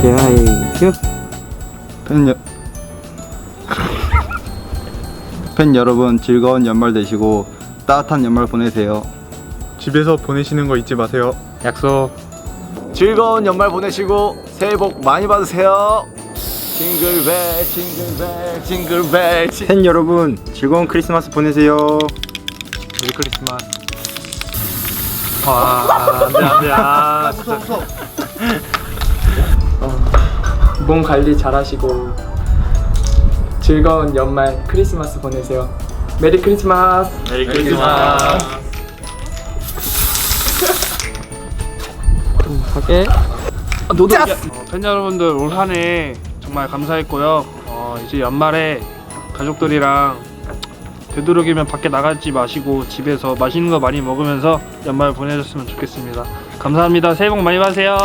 큐 팬, 여... 팬 여러분 즐거운 연말 되시고 따뜻한 연말 보내세요. 집에서 보내시는 거 잊지 마세요. 약속 즐거운 연말 보내시고 새해 복 많이 받으세요. 징글벨 징글벨 징글벨 징... 팬 여러분 즐거운 크리스마스 보내세요. 메리 크리스마스 아 안돼 안돼 아 진짜 어, 몸 관리 잘하시고 즐거운 연말 크리스마스 보내세요. 메리 크리스마스. 메리 크리스마스. 갈게 너도 어, 팬 여러분들 올 한 해 정말 감사했고요. 어, 이제 연말에 가족들이랑 되도록이면 밖에 나가지 마시고 집에서 맛있는 거 많이 먹으면서 연말 보내셨으면 좋겠습니다. 감사합니다. 새해 복 많이 받으세요